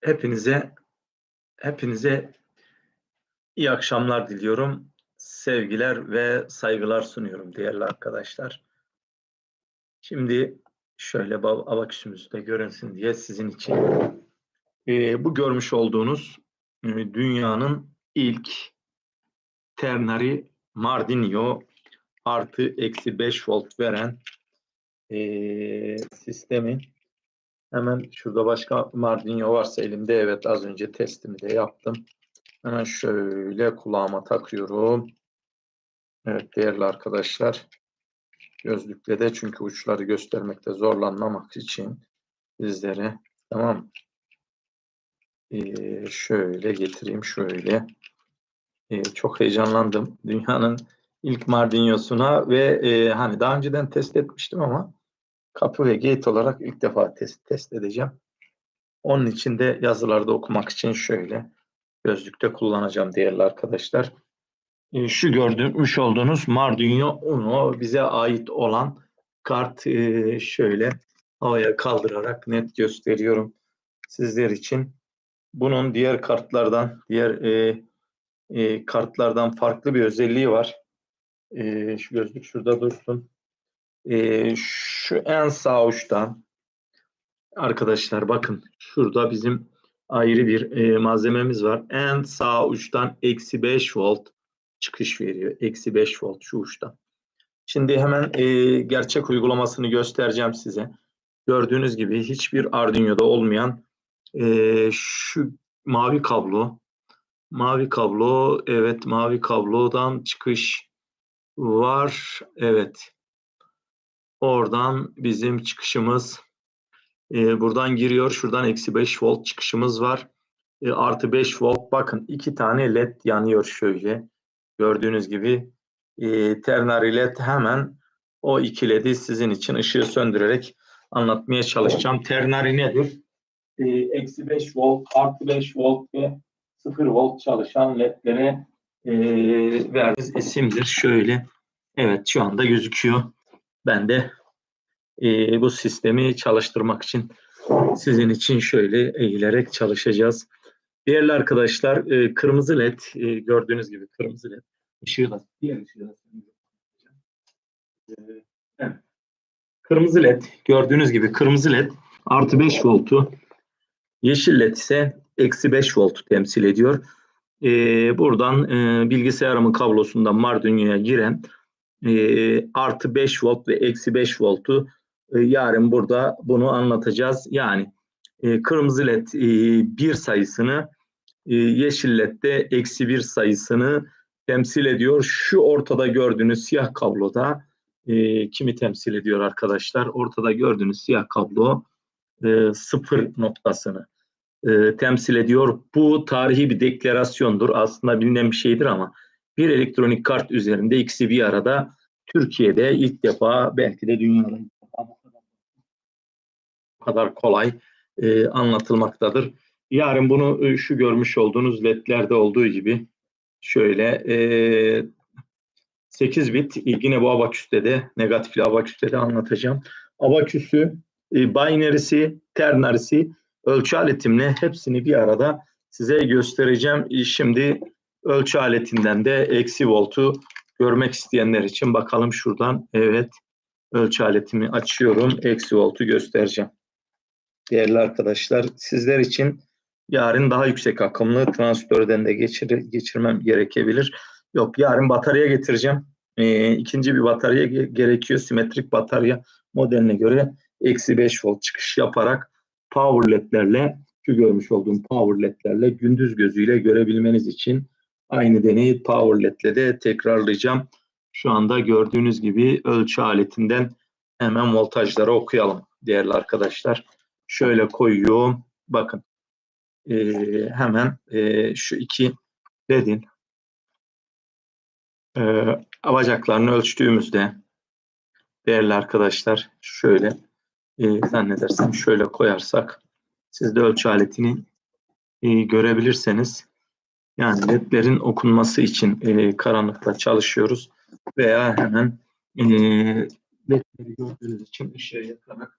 Hepinize hepinize iyi akşamlar diliyorum. Sevgiler ve saygılar sunuyorum değerli arkadaşlar. Şimdi şöyle abaküsümüzü de görünsün diye sizin için e, bu görmüş olduğunuz e, dünyanın ilk ternary Mardinio artı eksi 5 volt veren e, sistemin Hemen şurada başka Mardinyo varsa elimde. Evet az önce testimi de yaptım. Hemen şöyle kulağıma takıyorum. Evet değerli arkadaşlar. Gözlükle de çünkü uçları göstermekte zorlanmamak için sizlere tamam ee, şöyle getireyim şöyle. Ee, çok heyecanlandım. Dünyanın ilk Mardinyosuna ve e, hani daha önceden test etmiştim ama kapı ve gate olarak ilk defa test, test edeceğim. Onun için de yazılarda okumak için şöyle gözlükte kullanacağım değerli arkadaşlar. E, şu gördüğümüş olduğunuz Mardinho Uno bize ait olan kart e, şöyle havaya kaldırarak net gösteriyorum sizler için. Bunun diğer kartlardan, diğer e, e, kartlardan farklı bir özelliği var. E, şu gözlük şurada dursun. E, şu en sağ uçtan arkadaşlar bakın şurada bizim ayrı bir e, malzememiz var. En sağ uçtan eksi 5 volt çıkış veriyor. Eksi 5 volt şu uçtan. Şimdi hemen e, gerçek uygulamasını göstereceğim size. Gördüğünüz gibi hiçbir Arduino'da olmayan e, şu mavi kablo mavi kablo evet mavi kablodan çıkış var evet Oradan bizim çıkışımız e, buradan giriyor. Şuradan eksi 5 volt çıkışımız var. E, artı 5 volt bakın iki tane led yanıyor şöyle. Gördüğünüz gibi e, ternary led hemen o iki ledi sizin için ışığı söndürerek anlatmaya çalışacağım. Ternary nedir? E, eksi 5 volt, artı 5 volt ve 0 volt çalışan ledlere e, verdiğiniz isimdir. Şöyle evet şu anda gözüküyor. Ben de e, bu sistemi çalıştırmak için sizin için şöyle eğilerek çalışacağız. Değerli arkadaşlar e, kırmızı led e, gördüğünüz gibi kırmızı led ışığı da diğer ışığı da. Kırmızı led gördüğünüz gibi kırmızı led artı 5 voltu yeşil led ise eksi 5 voltu temsil ediyor. E, buradan e, bilgisayarımın kablosundan Mardinyo'ya giren e, artı 5 volt ve eksi 5 voltu e, yarın burada bunu anlatacağız. Yani e, kırmızı led e, bir sayısını e, yeşil led de eksi bir sayısını temsil ediyor. Şu ortada gördüğünüz siyah kabloda e, kimi temsil ediyor arkadaşlar? Ortada gördüğünüz siyah kablo e, sıfır noktasını e, temsil ediyor. Bu tarihi bir deklarasyondur. Aslında bilinen bir şeydir ama bir elektronik kart üzerinde ikisi bir arada Türkiye'de ilk defa belki de dünyada bu kadar kolay e, anlatılmaktadır. Yarın bunu e, şu görmüş olduğunuz ledlerde olduğu gibi şöyle e, 8 bit yine bu abaküste de negatifli abaküste de anlatacağım. Abaküsü, e, binary'si, ternarisi, ölçü aletimle hepsini bir arada size göstereceğim. E, şimdi ölçü aletinden de eksi voltu görmek isteyenler için bakalım şuradan. Evet ölçü aletimi açıyorum. Eksi voltu göstereceğim. Değerli arkadaşlar sizler için yarın daha yüksek akımlı transistörden de geçir, geçirmem gerekebilir. Yok yarın batarya getireceğim. Ee, ikinci bir batarya gerekiyor. Simetrik batarya modeline göre eksi 5 volt çıkış yaparak power ledlerle şu görmüş olduğum power ledlerle gündüz gözüyle görebilmeniz için Aynı deneyi power led'le de tekrarlayacağım. Şu anda gördüğünüz gibi ölçü aletinden hemen voltajları okuyalım değerli arkadaşlar. Şöyle koyuyorum. Bakın e, hemen e, şu iki ledin e, bacaklarını ölçtüğümüzde değerli arkadaşlar şöyle e, zannedersem şöyle koyarsak siz de ölçü aletini e, görebilirseniz yani ledlerin okunması için e, karanlıkta çalışıyoruz veya hemen e, ledleri gördüğünüz için ışığı yakarak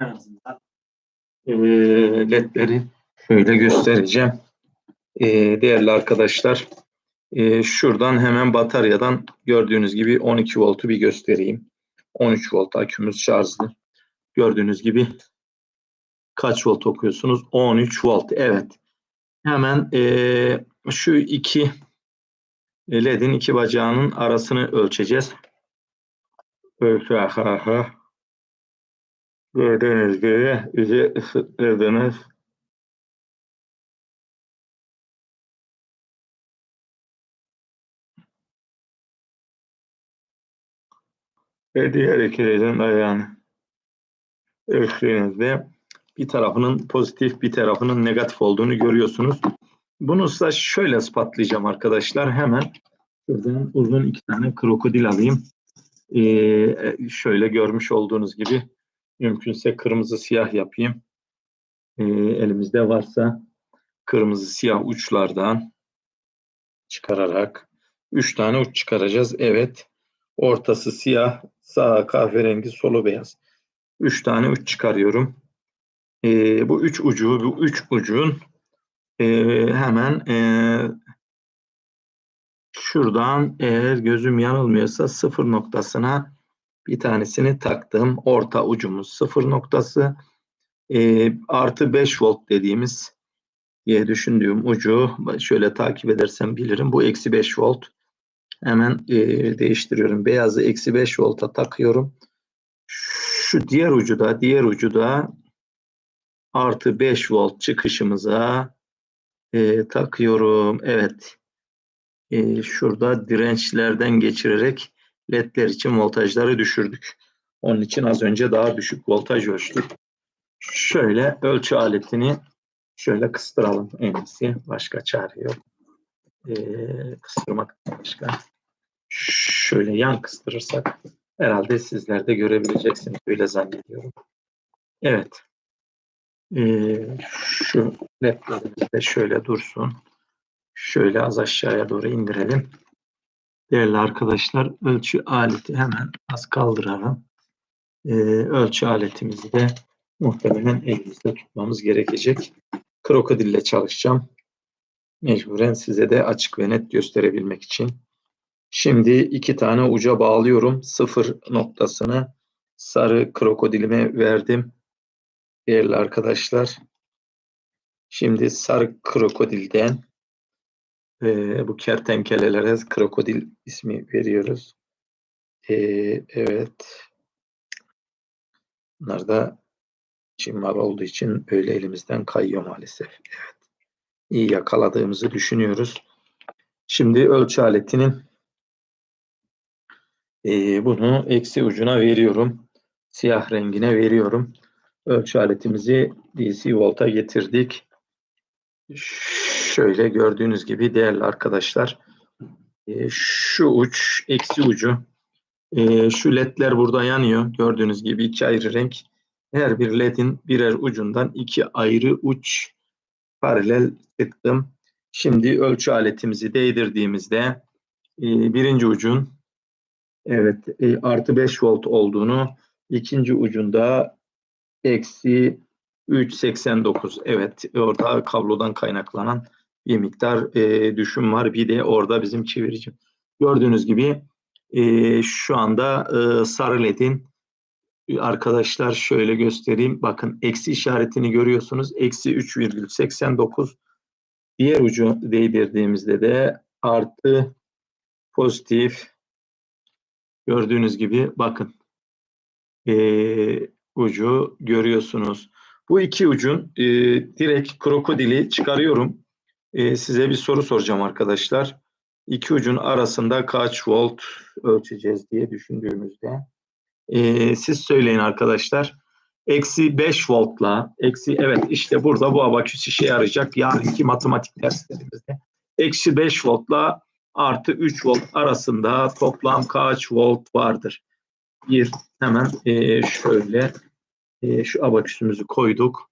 en azından e, ledleri Şöyle göstereceğim. Ee, değerli arkadaşlar, e, şuradan hemen bataryadan gördüğünüz gibi 12 voltu bir göstereyim. 13 volt akümüz şarjlı. Gördüğünüz gibi kaç volt okuyorsunuz? 13 volt. Evet. Hemen e, şu iki ledin iki bacağının arasını ölçeceğiz. Gördüğünüz gibi bizi ısıtırdınız. Ve diğer iki ledin ayağını ölçtüğünüzde bir tarafının pozitif bir tarafının negatif olduğunu görüyorsunuz. Bunu ise şöyle ispatlayacağım arkadaşlar. Hemen şuradan uzun iki tane krokodil alayım. Ee, şöyle görmüş olduğunuz gibi mümkünse kırmızı siyah yapayım. Ee, elimizde varsa kırmızı siyah uçlardan çıkararak üç tane uç çıkaracağız. Evet. Ortası siyah, sağ kahverengi, solu beyaz. Üç tane uç çıkarıyorum. Ee, bu üç ucu, bu üç ucun e, hemen e, şuradan eğer gözüm yanılmıyorsa sıfır noktasına bir tanesini taktım. Orta ucumuz sıfır noktası. E, artı 5 volt dediğimiz diye düşündüğüm ucu şöyle takip edersem bilirim. Bu eksi 5 volt. Hemen e, değiştiriyorum. Beyazı eksi 5 volta takıyorum. Şu diğer ucu da diğer ucu da artı 5 volt çıkışımıza e, takıyorum. Evet. E, şurada dirençlerden geçirerek ledler için voltajları düşürdük. Onun için az önce daha düşük voltaj ölçtük. Şöyle ölçü aletini şöyle kıstıralım en iyisi. Başka çare yok. E, kıstırmak başka. Şöyle yan kıstırırsak herhalde sizler de görebileceksiniz. Öyle zannediyorum. Evet. Ee, şu ledlerimiz de şöyle dursun. Şöyle az aşağıya doğru indirelim. Değerli arkadaşlar ölçü aleti hemen az kaldıralım. Ee, ölçü aletimizi de muhtemelen elimizde tutmamız gerekecek. Krokodille çalışacağım. Mecburen size de açık ve net gösterebilmek için. Şimdi iki tane uca bağlıyorum. Sıfır noktasını sarı krokodilime verdim. Değerli arkadaşlar. Şimdi sarı krokodilden e, bu kertenkelelere krokodil ismi veriyoruz. E, evet. Bunlar da Çin mal olduğu için öyle elimizden kayıyor maalesef. Evet. İyi yakaladığımızı düşünüyoruz. Şimdi ölçü aletinin e, bunu eksi ucuna veriyorum. Siyah rengine veriyorum. Ölçü aletimizi DC volta getirdik. Şöyle gördüğünüz gibi değerli arkadaşlar e, şu uç eksi ucu e, şu ledler burada yanıyor. Gördüğünüz gibi iki ayrı renk. Her bir ledin birer ucundan iki ayrı uç paralel tıktım. Şimdi ölçü aletimizi değdirdiğimizde e, birinci ucun evet artı 5 volt olduğunu ikinci ucunda eksi 3.89 evet orada kablodan kaynaklanan bir miktar e, düşüm var. Bir de orada bizim çevirici. Gördüğünüz gibi e, şu anda e, sarı ledin arkadaşlar şöyle göstereyim. Bakın eksi işaretini görüyorsunuz. Eksi 3,89 diğer ucu değdirdiğimizde de artı pozitif gördüğünüz gibi bakın e, ucu görüyorsunuz. Bu iki ucun e, direkt krokodili çıkarıyorum. E, size bir soru soracağım arkadaşlar. İki ucun arasında kaç volt ölçeceğiz diye düşündüğümüzde. E, siz söyleyin arkadaşlar. Eksi 5 voltla, eksi evet işte burada bu abaküs işe yarayacak yarınki matematik derslerimizde. Eksi 5 voltla artı 3 volt arasında toplam kaç volt vardır? Bir hemen e, şöyle e, şu abaküsümüzü koyduk.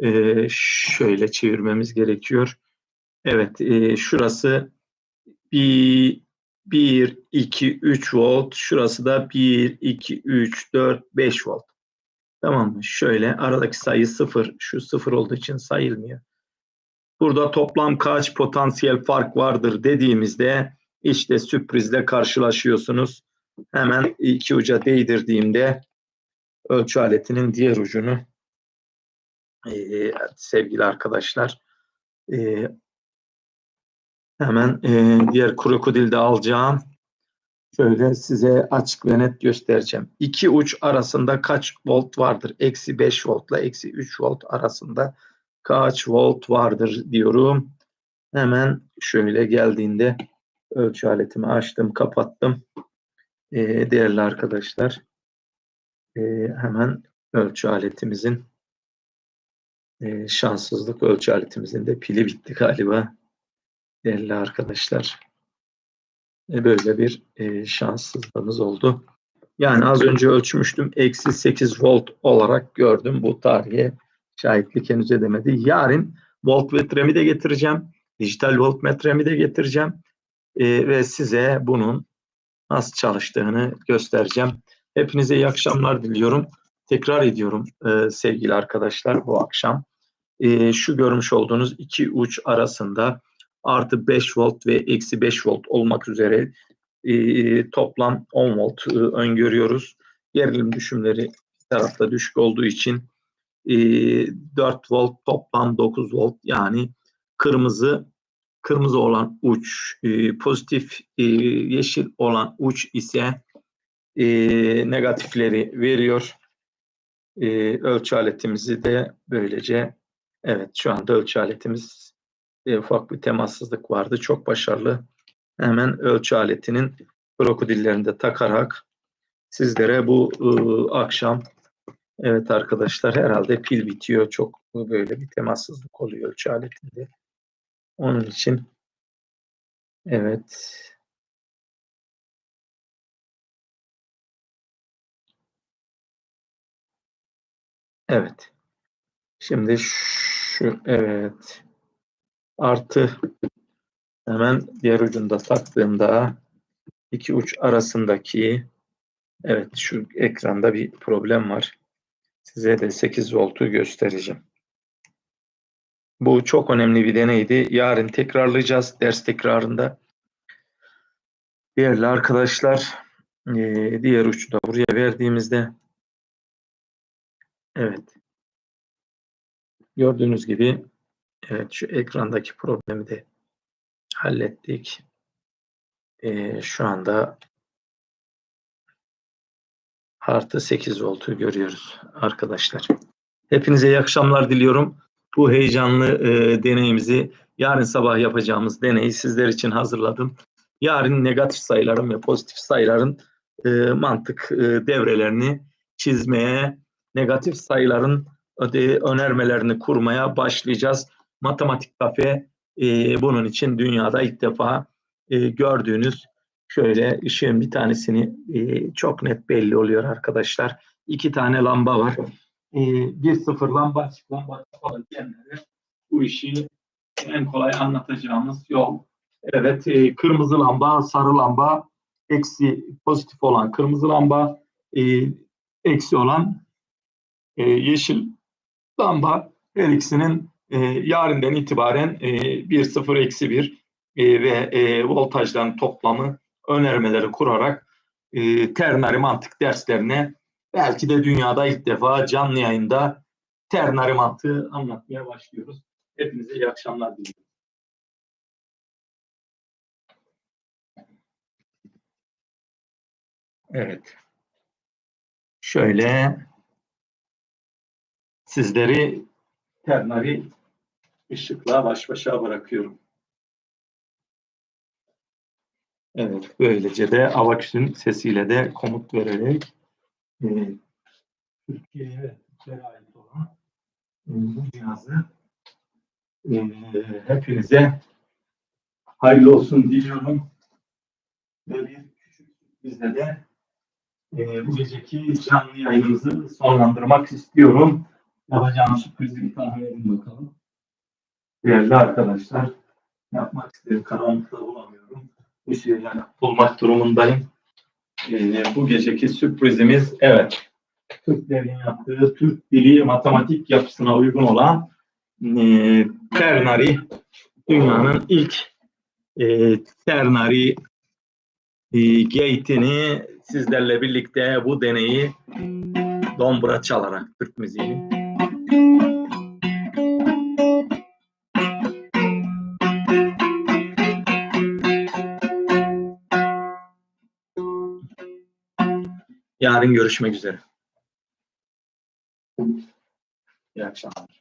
E, şöyle çevirmemiz gerekiyor. Evet e, şurası 1, 1, 2, 3 volt. Şurası da 1, 2, 3, 4, 5 volt. Tamam mı? Şöyle aradaki sayı 0. Şu 0 olduğu için sayılmıyor. Burada toplam kaç potansiyel fark vardır dediğimizde işte sürprizle karşılaşıyorsunuz. Hemen iki uca değdirdiğimde ölçü aletinin diğer ucunu e, sevgili arkadaşlar e, hemen e, diğer krokodilde alacağım. Şöyle size açık ve net göstereceğim. İki uç arasında kaç volt vardır? Eksi 5 voltla eksi 3 volt arasında kaç volt vardır diyorum. Hemen şöyle geldiğinde ölçü aletimi açtım, kapattım. Ee, değerli arkadaşlar, e, hemen ölçü aletimizin e, şanssızlık ölçü aletimizin de pili bitti galiba. Değerli arkadaşlar. E, böyle bir e, şanssızlığımız oldu. Yani az önce ölçmüştüm. Eksi 8 volt olarak gördüm. Bu tarihe şahitlik henüz edemedi. Yarın voltmetremi de getireceğim. Dijital voltmetremi de getireceğim. E, ve size bunun nasıl çalıştığını göstereceğim. Hepinize iyi akşamlar diliyorum. Tekrar ediyorum e, sevgili arkadaşlar bu akşam. E, şu görmüş olduğunuz iki uç arasında artı 5 volt ve eksi 5 volt olmak üzere e, toplam 10 volt e, öngörüyoruz. Gerilim düşümleri tarafta düşük olduğu için e, 4 volt toplam 9 volt yani kırmızı kırmızı olan uç e, pozitif e, yeşil olan uç ise e, negatifleri veriyor. E, ölçü aletimizi de böylece evet şu anda ölçü aletimiz e, ufak bir temassızlık vardı. Çok başarılı. Hemen ölçü aletinin krokodillerinde takarak sizlere bu e, akşam evet arkadaşlar herhalde pil bitiyor. Çok böyle bir temassızlık oluyor ölçü aletinde. Onun için evet Evet. Şimdi şu evet artı hemen diğer ucunda taktığımda iki uç arasındaki evet şu ekranda bir problem var. Size de 8 voltu göstereceğim. Bu çok önemli bir deneydi. Yarın tekrarlayacağız ders tekrarında. Değerli arkadaşlar diğer da buraya verdiğimizde evet gördüğünüz gibi Evet şu ekrandaki problemi de hallettik. Ee, şu anda artı 8 voltu görüyoruz arkadaşlar. Hepinize iyi akşamlar diliyorum. Bu heyecanlı e, deneyimizi yarın sabah yapacağımız deneyi sizler için hazırladım. Yarın negatif sayıların ve pozitif sayıların e, mantık e, devrelerini çizmeye, negatif sayıların önermelerini kurmaya başlayacağız. Matematik kafe e, bunun için dünyada ilk defa e, gördüğünüz şöyle ışığın bir tanesini e, çok net belli oluyor arkadaşlar. İki tane lamba var. E, bir sıfır lamba açık lamba kapalı diyenlere bu işi en kolay anlatacağımız yol. Evet e, kırmızı lamba, sarı lamba, eksi pozitif olan kırmızı lamba, e, eksi olan e, yeşil lamba her ikisinin e, yarından itibaren e, 1 0 eksi 1 e, ve e, voltajdan toplamı önermeleri kurarak e, ternari mantık derslerine belki de dünyada ilk defa canlı yayında ternari mantığı anlatmaya başlıyoruz. Hepinize iyi akşamlar diliyorum. Evet. Şöyle sizleri ternari ışıkla baş başa bırakıyorum. Evet, böylece de Avaküs'ün sesiyle de komut vererek e, Türkiye'ye ve ait olan e, bu cihazı e, hepinize hayırlı olsun diliyorum. Ve bir küçük bizde de e, bu geceki canlı yayınımızı sonlandırmak istiyorum. Yapacağım sürprizi bir tahmin edin bakalım değerli arkadaşlar yapmak istediğim karanlıkta bulamıyorum. Bu şeyleri bulmak durumundayım. Ee, bu geceki sürprizimiz evet Türklerin yaptığı Türk dili matematik yapısına uygun olan e, ternary dünyanın ilk e, ternary e, gate'ini sizlerle birlikte bu deneyi dombra çalarak Türk müziğini Yarın görüşmek üzere. İyi akşamlar.